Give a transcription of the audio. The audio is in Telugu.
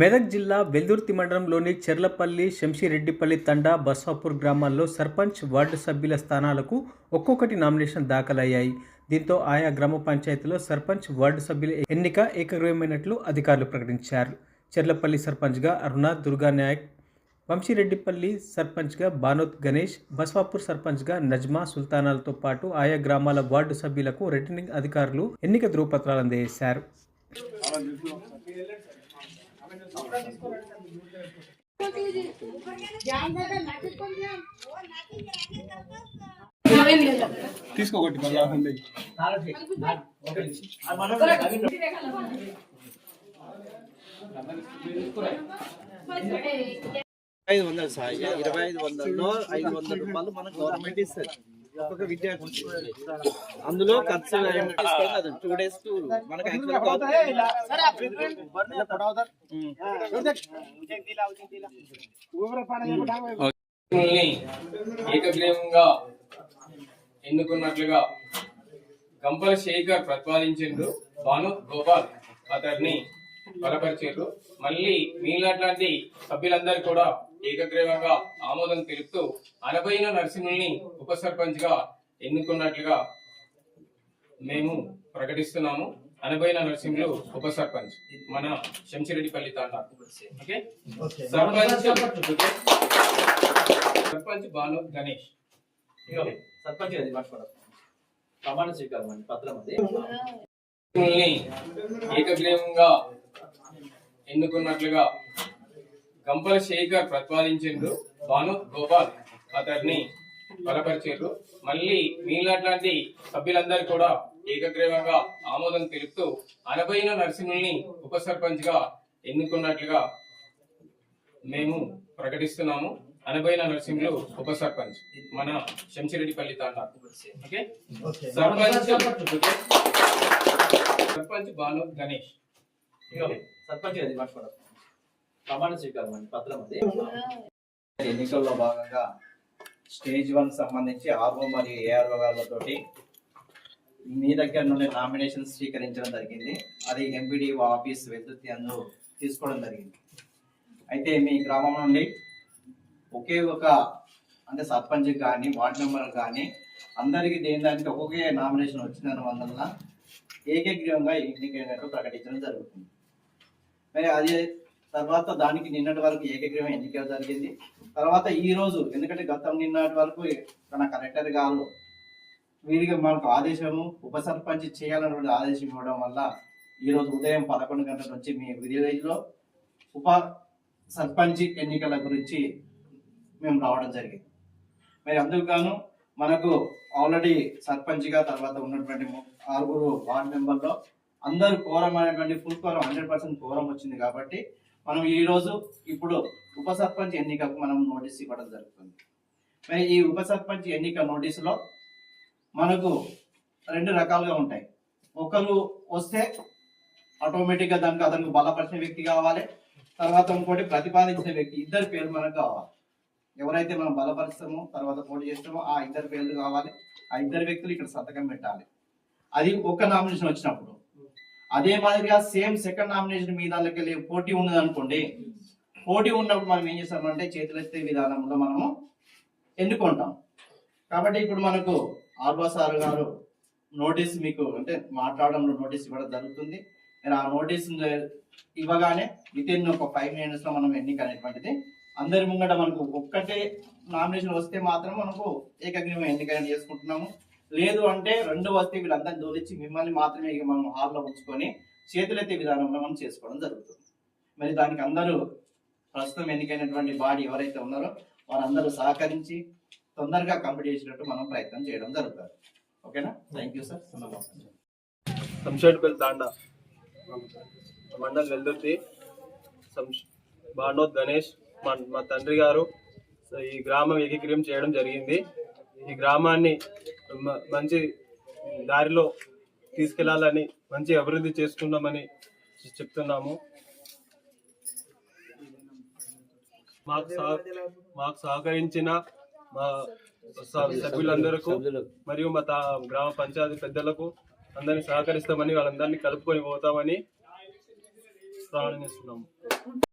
మెదక్ జిల్లా వెల్దుర్తి మండలంలోని చెర్లపల్లి శంషిరెడ్డిపల్లి తండా బస్వాపూర్ గ్రామాల్లో సర్పంచ్ వార్డు సభ్యుల స్థానాలకు ఒక్కొక్కటి నామినేషన్ దాఖలయ్యాయి. దీంతో ఆయా గ్రామ పంచాయతీలో సర్పంచ్ వార్డు సభ్యుల ఎన్నిక ఏకగ్రీవమైనట్లు అధికారులు ప్రకటించారు. చెర్లపల్లి సర్పంచ్గా అరుణ దుర్గా నాయక్ వంశీరెడ్డిపల్లి సర్పంచ్గా బానోత్ గణేష్ బస్వాపూర్ సర్పంచ్గా నజ్మా సుల్తానాలతో పాటు ఆయా గ్రామాల వార్డు సభ్యులకు రిటర్నింగ్ అధికారులు ఎన్నిక ధృవపత్రాలు అందజేశారు. తీసుకోకటి ఐదు వందలు సార్. ఇరవై ఐదు వందల్లో ఐదు వందల రూపాయలు మన గవర్నమెంట్ ఇస్తుంది ఒక్కొక్క విద్యార్థి అందులో ఖర్చు టూ డేస్ మనకు మిమ్మల్ని ఏకగ్రీవంగా ఎన్నుకున్నట్లుగా గంపల శేఖర్ ప్రతిపాదించిండ్రు భాను గోపాల్ అతన్ని బలపరిచారు మళ్ళీ మీలాంటి సభ్యులందరూ కూడా ఏకగ్రీవంగా ఆమోదం తెలుపుతూ అనబైన నరసింహుల్ని ఉప సర్పంచ్గా ఎన్నుకున్నట్లుగా మేము ప్రకటిస్తున్నాము. అనబైన నరసింహులు ఉప సర్పంచ్ మన శంషిరెడ్డిపల్లి తాండా ఓకే? సర్పంచ్ సర్పంచ్ భాను గణేష్. సర్పంచ్ అది మాట్లాడదు. ప్రమాణ స్వీకారం అండి పత్రం అది. మిమ్మల్ని ఏకగ్రీవంగా ఎన్నుకున్నట్లుగా గంపల శేఖర్ ప్రతిపాదించిండ్రు భాను గోపాల్ అతన్ని బలపరిచారు మళ్ళీ మీలాంటి సభ్యులందరూ కూడా ఏకగ్రీవంగా ఆమోదం తెలుపుతూ అనబైన నరసింహుల్ని ఉప సర్పంచ్గా ఎన్నుకున్నట్లుగా మేము ప్రకటిస్తున్నాము. అనబైన నరసింహులు ఉప సర్పంచ్ మన శంషిరెడ్డిపల్లి తాండా ఓకే? సర్పంచ్ సర్పంచ్ భాను గణేష్. సర్పంచ్ ప్రమాణ స్వీకారం అండి పత్రం అది. ఎన్నికల్లో భాగంగా స్టేజ్ వన్ సంబంధించి ఆర్ఓ మరియు ఏఆర్ఓ గారితోటి మీ దగ్గర నుండి నామినేషన్ స్వీకరించడం జరిగింది. అది ఎంపీడీఓ ఆఫీస్ వెతుర్తి అందు తీసుకోవడం జరిగింది. అయితే మీ గ్రామం నుండి ఒకే ఒక అంటే సర్పంచ్ కానీ వార్డు మెంబర్ కానీ అందరికీ దేని దానికి ఒక్కొక్క నామినేషన్ వచ్చిన వల్ల ఏకగ్రీవంగా ఎన్నికైనట్టు ప్రకటించడం జరుగుతుంది. మరి అదే తర్వాత దానికి నిన్నటి వరకు ఏకగ్రీవం ఎన్నిక జరిగింది. తర్వాత ఈ రోజు ఎందుకంటే గతం నిన్నటి వరకు తన కలెక్టర్ గారు వీరికి మనకు ఆదేశము ఉప సర్పంచ్ చేయాలన్నటువంటి ఆదేశం ఇవ్వడం వల్ల ఈ రోజు ఉదయం పదకొండు గంటల నుంచి మీ విలేజ్లో ఉప సర్పంచ్ ఎన్నికల గురించి మేము రావడం జరిగింది. మరి అందుకు గాను మనకు ఆల్రెడీ సర్పంచ్గా తర్వాత ఉన్నటువంటి ఆరుగురు వార్డ్ మెంబర్లో అందరు కోరం అనేటువంటి full quorum hundred percent quorum వచ్చింది కాబట్టి మనం ఈ రోజు ఇప్పుడు ఉప సర్పంచ్ ఎన్నికకు మనం నోటీస్ ఇవ్వడం జరుగుతుంది. మరి ఈ ఉప సర్పంచ్ ఎన్నిక నోటీసులో మనకు రెండు రకాలుగా ఉంటాయి. ఒకరు వస్తే ఆటోమేటిక్గా దానికి అతనికి బలపరిచిన వ్యక్తి కావాలి. తర్వాత ఇంకోటి ప్రతిపాదించిన వ్యక్తి ఇద్దరు పేర్లు మనకు కావాలి. ఎవరైతే మనం బలపరుస్తామో తర్వాత పోటీ చేస్తామో ఆ ఇద్దరు పేర్లు కావాలి. ఆ ఇద్దరు వ్యక్తులు ఇక్కడ సంతకం పెట్టాలి. అది ఒక నామినేషన్ వచ్చినప్పుడు అదే మాదిరిగా సేమ్ సెకండ్ నామినేషన్ మీద వెళ్ళి పోటీ ఉన్నది అనుకోండి పోటీ ఉన్నప్పుడు మనం ఏం చేస్తామంటే చేతులెత్తే విధానంలో మనము ఎన్నుకుంటాం. కాబట్టి ఇప్పుడు మనకు ఆర్వా సార్ గారు నోటీస్ మీకు అంటే మాట్లాడడంలో నోటీస్ ఇవ్వడం జరుగుతుంది. మీరు ఆ నోటీస్ ఇవ్వగానే విత్ ఇన్ ఒక ఫైవ్ మినిట్స్లో మనం ఎన్నిక అనేటువంటిది. అందరి ముంగట మనకు ఒక్కటే నామినేషన్ వస్తే మాత్రం మనకు ఏకగ్రీవం ఎన్నిక చేసుకుంటున్నాము. లేదు అంటే రెండు వస్తే వీళ్ళందరినీ దోలిచ్చి మిమ్మల్ని మాత్రమే ఇక మనం హాల్లో ఉంచుకొని చేతులెత్తే విధానంలో మనం చేసుకోవడం జరుగుతుంది. మరి దానికి అందరూ ప్రస్తుతం ఎన్నికైనటువంటి బాడీ ఎవరైతే ఉన్నారో వారందరూ సహకరించి తొందరగా కంప్లీట్ చేసినట్టు మనం ప్రయత్నం చేయడం జరుగుతుంది. ఓకేనా? Thank you sir Shamshedpalli Thanda mandal Veldurthi. Banoth Ganesh మా మా తండ్రి గారు. సో ఈ గ్రామం ఏకీకృతం చేయడం జరిగింది. ఈ గ్రామాన్ని మంచి దారిలో తీసుకెళ్ళాలని మంచి అభివృద్ధి చేసుకుందామని చెప్తున్నాము. మాకు సహ- మాకు సహకరించిన మా సభ్యులందరకు మరియు మా తా గ్రామ పంచాయతీ పెద్దలకు అందరినీ సహకరిస్తామని వాళ్ళందరినీ కలుపుకొని పోతామని ప్రారంభిస్తున్నాము